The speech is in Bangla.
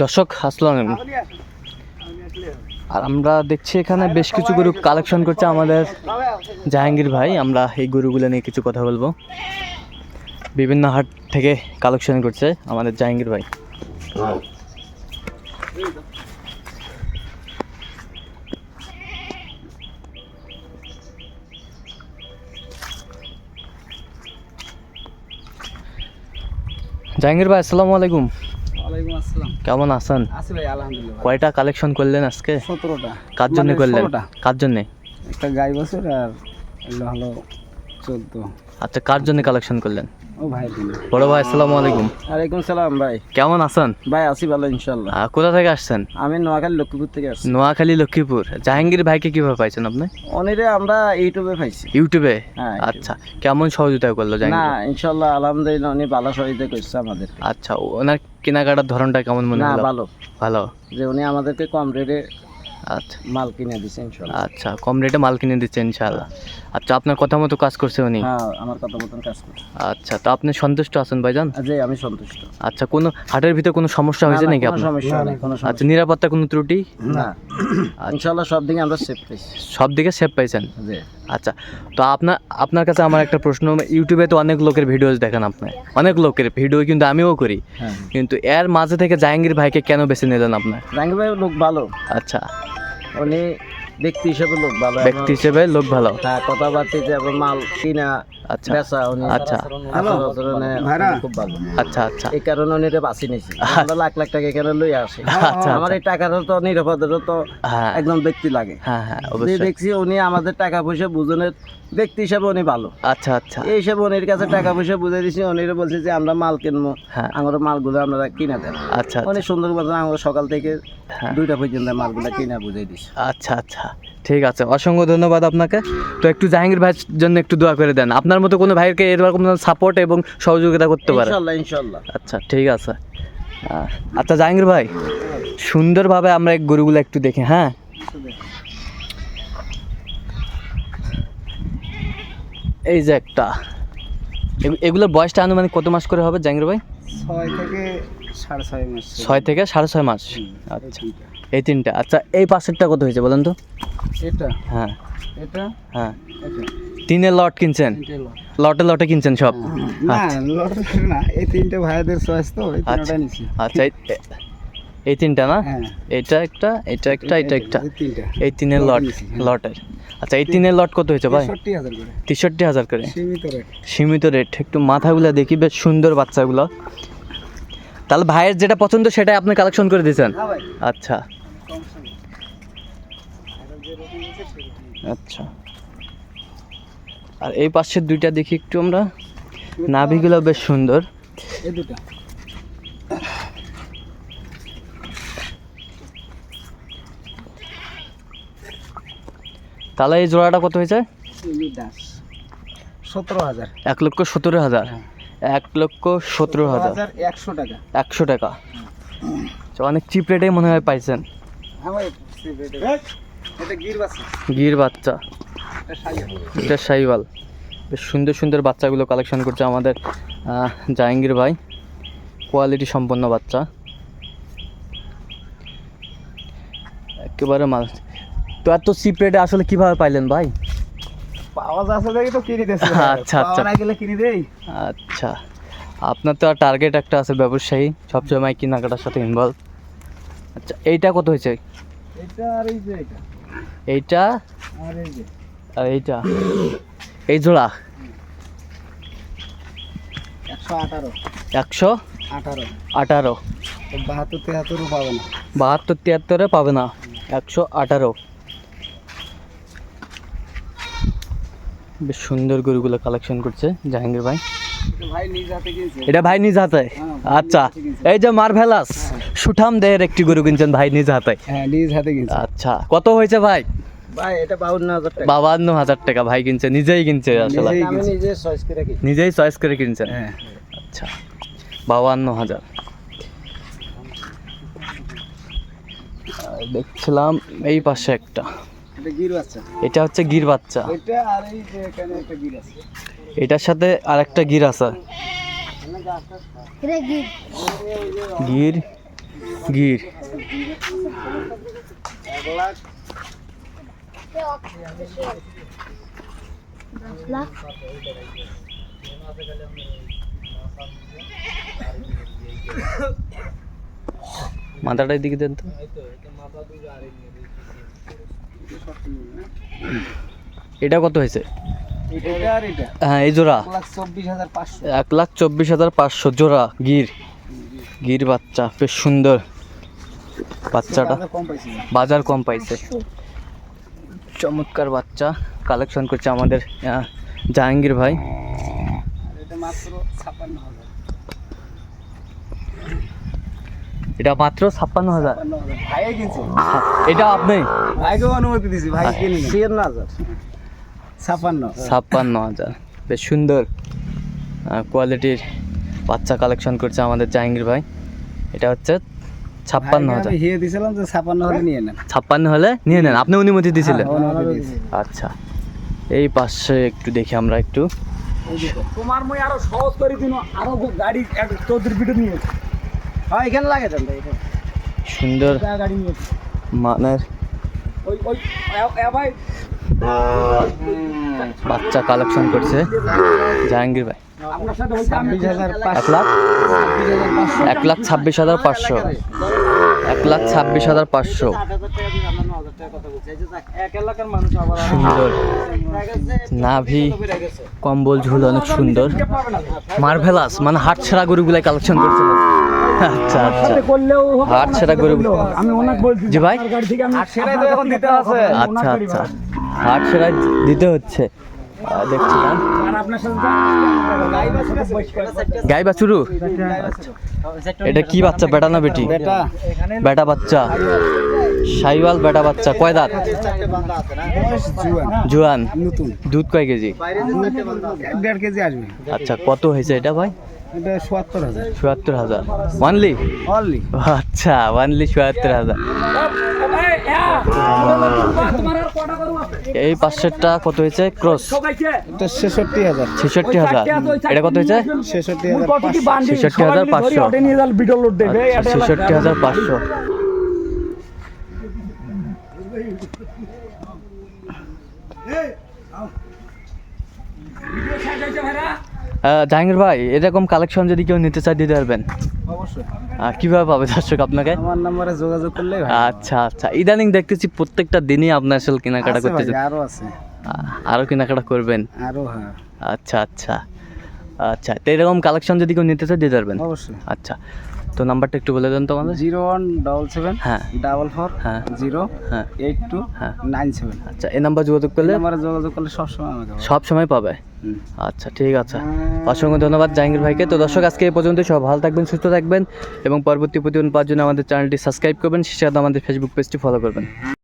দর্শক আলাইকুম। আর আমরা দেখছি এখানে বেশ কিছু গরু কালেকশন করছে আমাদের জাহাঙ্গীর ভাই। আমরা এই গরুগুলো নিয়ে কিছু কথা বলব। বিভিন্ন হাট থেকে কালেকশন করছে আমাদের জাহাঙ্গীর ভাই। জাহাঙ্গীর ভাই, আসসালামু আলাইকুম। কেমন আছেন? আছি ভাই আলহামদুলিল্লাহ। কয়টা কালেকশন করলেন আজকে? সতেরোটা। কার জন্য মানে করলেন কার জন্য? একটা গাই বছর আর হলো চোদ্দ। আচ্ছা কার জন্য কালেকশন করলেন? ও ভাই বড় ভাই আসসালামু আলাইকুম। ওয়ালাইকুম সালাম ভাই। কেমন আছেন? ভাই আছি ভালো ইনশাল্লাহ কোথা থেকে আসছেন? আমি নোয়াখালী লক্ষ্মীপুর থেকে আসছি। নোয়াখালী লক্ষ্মীপুর। জাহাঙ্গীর ভাইকে কীভাবে পাইছেন আপনি? অনেরে আমরা ইউটিউবে পাইছি। ইউটিউবে? হ্যাঁ আচ্ছা কেমন সহযোগিতা করল না জাহাঙ্গীর ইনশাল্লাহ আলহামদুলিল্লাহ উনি ভালো সহযোগিতা করছে আমাদের আচ্ছা ওনার কেনাকাটার ধরনটা কেমন মনে হলো? ভালো। ভালো? যে উনি আমাদেরকে কম রেটে আচ্ছা। মাল কিনে দিছে ইনশাল্লাহ। আচ্ছা কম রেটে মাল কিনে দিচ্ছে ইনশাআল্লাহ আচ্ছা আপনার কথা মতো কাজ করছে উনি? হ্যাঁ আমার কথা মতন কাজ করছে। আচ্ছা তো আপনি সন্তুষ্ট আছেন ভাইজান? যে আমি সন্তুষ্ট। আচ্ছা কোনো হাটের ভিতরে কোনো সমস্যা হয়েছে নাকি আপনার? সমস্যা নেই কোনো আচ্ছা নিরাপত্তা কোনো ত্রুটি? না। ইনশাল্লাহ সব দিকে আমরা সেফ পেয়েছি সব দিকে সেভ পাইছেন? জি। আচ্ছা তো আপনার আপনার কাছে আমার একটা প্রশ্ন ইউটিউবে তো অনেক লোকের ভিডিওস দেখেন আপনি। অনেক লোকের ভিডিও কিন্তু আমিও করি। হ্যাঁ। কিন্তু এর মাঝে থেকে জাহাঙ্গীর ভাইকে কেন বেছে নিলেন আপনার জাহাঙ্গীর ভাই লোক ভালো। আচ্ছা। উনি ব্যক্তি হিসেবে লোক ভালো ব্যক্তি হিসেবে লোক ভালো। হ্যাঁ মাল কিনা আচ্ছা। বেচা উনি আচ্ছা। আচরণে খুব ভালো। আচ্ছা আচ্ছা। এই কারণে উনি এটা বাঁচি নিয়েছি আমরা লাখ লাখ টাকা এখানে লই আসি? আচ্ছা, আমার এই টাকারও তো নিরাপদেরও তো হ্যাঁ। একদম ব্যক্তি লাগে। হ্যাঁ হ্যাঁ অবশ্যই। দেখছি উনি আমাদের টাকা পয়সা বুঝনের ব্যক্তি হিসাবে উনি ভালো। আচ্ছা আচ্ছা। এই হিসাবে উনির কাছে টাকা পয়সা বুঝে দিছি উনিরা বলছে যে আমরা মাল কিনবো। হ্যাঁ। আমার মালগুলো আপনারা কিনা দেন। আচ্ছা উনি সুন্দর মতন আমার সকাল থেকে হ্যাঁ। দুইটা পর্যন্ত মালগুলো কিনা বুঝাই দিছি। আচ্ছা আচ্ছা। ঠিক আছে অসংখ্য ধন্যবাদ আপনাকে। তো একটু জাহাঙ্গীর ভাইয়ের জন্য একটু দোয়া করে দেন। আপনার মতো কোনো ভাইকে এরকম সাপোর্ট এবং সহযোগিতা করতে পারে? ইনশাল্লাহ ইনশাল্লাহ। আচ্ছা ঠিক আছে। আচ্ছা জাহাঙ্গীর ভাই সুন্দরভাবে আমরা এই গরুগুলো একটু দেখি হ্যাঁ? এই যে একটা। এগুলোর বয়সটা আনুমানিক কত মাস করে হবে জাহাঙ্গীর ভাই? ছয় থেকে সাড়ে ছয় মাস। ছয় থেকে সাড়ে ছয় মাস। আচ্ছা। এই তিনটা। আচ্ছা এই পাশেরটা কত হয়েছে বলেন তো? এটা? হ্যাঁ। এটা? হ্যাঁ। তিনের লট কিনছেন? লটে। লটে কিনছেন সব? না আচ্ছা। লট না এই তিনটে ভাইদের চয়েস তো আচ্ছা তিনটা নিছি। আচ্ছা এই- এই তিনটা না? হ্যাঁ। এটা একটা এটা একটা এটা একটা। এই তিনের লট হ্যাঁ। লটের। আচ্ছা এই তিনের লট কত হয়েছে ভাই? তেষট্টি হাজার করে। সীমিত রেট একটু মাথাগুলো দেখি বেশ সুন্দর বাচ্চাগুলো। তাহলে ভাইয়ের যেটা পছন্দ সেটাই আপনি কালেকশন করে দিয়েছেন? হ্যাঁ আচ্ছা। আচ্ছা। আর এই পাশের দুইটা দেখি একটু আমরা। নাভিগুলো বেশ সুন্দর। এই দুটা তাহলে এই জোড়াটা কত হয়েছে? সতেরো হাজার। এক লক্ষ সতেরো হাজার। হ্যাঁ। এক লক্ষ সতেরো হাজার। একশো টাকা। একশো টাকা। আচ্ছা, অনেক চিপ রেটে মনে হয় পাইছেন। গির বাচ্চা। এটা সাইওয়াল। বেশ সুন্দর সুন্দর বাচ্চাগুলো কালেকশন করছে আমাদের জাহাঙ্গীর ভাই। কোয়ালিটি সম্পন্ন বাচ্চা। একেবারে মাল তো এত চিপ রেটে আসলে কীভাবে পাইলেন ভাই? পাওয়া যাচ্ছে দেখি তো কিনে দিয়েছে আচ্ছা, আচ্ছা। না গেলে কিনে দেই। আচ্ছা। আপনার তো আর টার্গেট একটা আছে ব্যবসায়ী সবসময় কেনাকাটার সাথে ইনভলভ আচ্ছা এইটা কত হয়েছে? এটা আর এই যে এইটা। আর এই যে। আর এইটা। এই জোড়া? একশো আঠারো। একশো আঠারো। আঠারো। বাহাত্তর তেহাত্তরও পাবে না। বাহাত্তর তিয়াত্তরে পাবে না। একশো আঠারো। বেশ সুন্দর গরুগুলো কালেকশন করছে জাহাঙ্গীর ভাই। এটা ভাই নিজ হাতে? হ্যাঁ, আচ্ছা। এই যে মার্ভেলাস সুঠাম দেহের একটি গরু কিনছেন ভাই নিজ হাতে। হ্যাঁ নিজ হাতে কিনছে। আচ্ছা কত হয়েছে ভাই? ভাই এটা বাউন্ন হাজার টাকা। বাবান্ন হাজার টাকা ভাই কিনছে নিজেই কিনছে আসলে। নিজেই চয়েস করে কিনছেন? হ্যাঁ। আচ্ছা বাবান্ন হাজার। দেখছিলাম এই পাশে একটা। এটা এটা হচ্ছে গির বাচ্চা। এটা আর এই যে এখানে একটা গির আছে। এটার সাথে আরেকটা গির আছে। গির। গির? লাখ দিকে দেন তো। এটা কত হয়েছে? এটা আর এটা? হ্যাঁ এই জোড়া। এক লাখ চব্বিশ হাজার পাঁচশো। জোড়া গির। গির বাচ্চা বেশ সুন্দর বাচ্চাটা। বাজার কম পাইছে। চমৎকার বাচ্চা কালেকশন করছে আমাদের জাহাঙ্গীর ভাই। এটা মাত্র ছাপ্পান্ন হাজার। এটা আপনি? ভাইকে অনুমতি দিছি ভাই আচ্ছা। কিনে ছিয়ান্ন হাজার ছাপ্পান্ন। ছাপ্পান্ন হাজার। বেশ সুন্দর কোয়ালিটির বাচ্চা কালেকশন করছে আমাদের জাহাঙ্গীর ভাই। এটা হচ্ছে ছাপ্পান্ন হাজার। হিয়ে দিছিলাম যে ছাপ্পান্ন হাজার নিয়ে নেন। ছাপ্পান্ন হলে নিয়ে নেন? আপনি অনুমতি দিয়েছিলেন হ্যাঁ, অনুমতি দিয়েছি। আচ্ছা এই পাশে একটু দেখি আমরা একটু। তোমার মই আরও সহজ করে দিন আরও গাড়ি চৌধুরী পিঠে নিয়ে হ্যাঁ এখানে লাগে যান সুন্দর গাড়ি নিয়ে মানের ওই ওই ভাই বাচ্চা কালেকশন করছে। জাহাঙ্গীর ভাই। এক লাখ এক লাখ ছাব্বিশ হাজার পাঁচশো। এক লাখ ছাব্বিশ হাজার পাঁচশো। এক এলাকার মানুষ আবার সুন্দর। নাভি কম্বল ঝুল অনেক সুন্দর। মার্ভেলাস মানে হাট ছেঁড়া গরুগুলাই কালেকশন করছে। আচ্ছা আচ্ছা। হাট ছেঁড়া গরু আমি অনেক বলছি জি ভাই। আচ্ছা আচ্ছা। হাট ছেঁড়া দিতে হচ্ছে। আপনার সাথে গাই বাছুরু এটা কি বাচ্চা? বেটা না বেটি? বেটা। বাচ্চা। সাইওয়াল বেটা বাচ্চা। কয় দাঁত? জুয়ান। জোয়ান দুধ কয় কেজি? দেড় কেজি আসবে। আচ্ছা কত হয়েছে এটা ভাই? এটা সোয়াত্তর হাজার। ওয়ানলি অনলি আচ্ছা ওয়ানলি চুয়াত্তর হাজার। এই পাঁচশোটা কত হয়েছে? ক্রস এটা ছেষট্টি হাজার। ছেষট্টি হাজার। এটা কত হয়েছে? ছেষট্টি হাজার পাঁচশো। ছেষট্টি হাজার পাঁচশো আচ্ছা, ছেষট্টি হাজার পাঁচশো। আহ, জাহাঙ্গীর ভাই এরকম কালেকশন যদি কেউ নিতে চায় দিতে পারবেন? অবশ্যই। কীভাবে পাবে দর্শক আপনাকে? আমার নাম্বারে যোগাযোগ করলে আচ্ছা আচ্ছা। ইদানিং দেখতেছি প্রত্যেকটা দিনই আপনার আসলে কেনাকাটা করতে করতেছেন আরও আছে। আরও কেনাকাটা করবেন? আরও হ্যাঁ। আচ্ছা আচ্ছা। আচ্ছা তো এরকম কালেকশন যদি কেউ নিতে চায় দিতে পারবেন? অবশ্যই। আচ্ছা। তো নাম্বারটা একটু বলে দেন তো আমাদের। জিরো ওয়ান ডবল সেভেন হ্যাঁ। ডাবল ফোর হ্যাঁ। জিরো হ্যাঁ। এইট টু হ্যাঁ। Nine seven. আচ্ছা এই নাম্বার যোগাযোগ করলে? আমার যোগাযোগ করলে সবসময় আমাকে। সব সময় পাবে? আচ্ছা ঠিক আছে। অসংখ্য ধন্যবাদ জাহাঙ্গীর ভাইকে। তো দর্শক আজকে এই পর্যন্ত সব ভালো থাকবেন সুস্থ থাকবেন এবং পরবর্তী প্রতিদিন পাওয়ার জন্য আমাদের চ্যানেলটি সাবস্ক্রাইব করবেন। সে সাথে আমাদের ফেসবুক পেজটি ফলো করবেন।